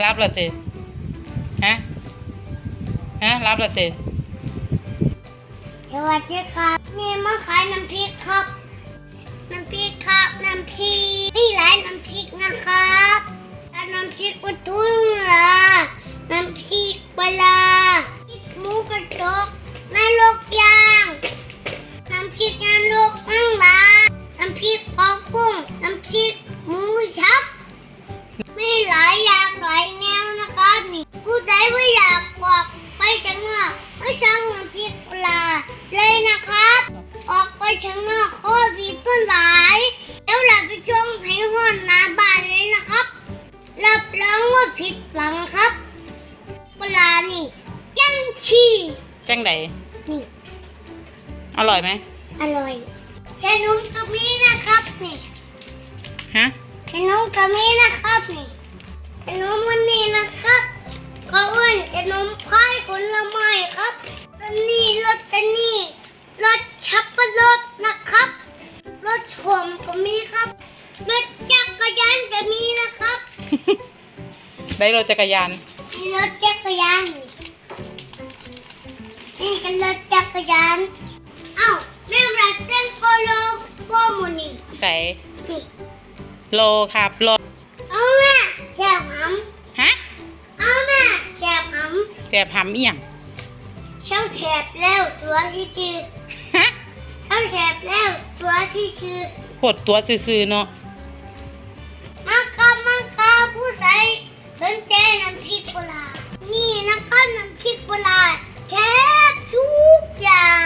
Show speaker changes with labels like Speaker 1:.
Speaker 1: รับละเตฮะฮะรับละเต
Speaker 2: สวัสดีครับนี่มาขายน้ำพริกครับ น้ำพริกครับ น้ำพริกมีหลายน้ำพริกนะครับแล้วน้ำพริกอุดทู รับรองว่าผิดหวังครับปลานี่ยังชี
Speaker 1: จังได
Speaker 2: นี่
Speaker 1: อร่อยไหม
Speaker 2: อร่อยขนมก็มีนะครับนี่
Speaker 1: ฮะ
Speaker 2: ขนมก็มีนะครับนี่ขนมวันนี้นะครับเขาเอิ้นขนมพายผลไม้ครับตันนี้รสตันนี้รสชับปะรดนะครับรสชมก็มีครับรถจักรยานก็มีนะครับ
Speaker 1: ได้รถจักรยาน
Speaker 2: มีรถจักรยานนี่นี่ก็รถจักรยาน เอ้าแม่รักเต้นโคโลโกมูนี่
Speaker 1: ใส่
Speaker 2: นี่
Speaker 1: โลครับโล
Speaker 2: เอาแม่แช่ห
Speaker 1: ฮะำ
Speaker 2: เอาแม่แช่หำ
Speaker 1: เสียบหำเอียง
Speaker 2: เช่าแฉบแล้วตัวที่ชื่อ
Speaker 1: ฮะ
Speaker 2: เช่าแฉบแล้วตัวที่ชื่อ
Speaker 1: โคตรตัวซื่อๆเนาะ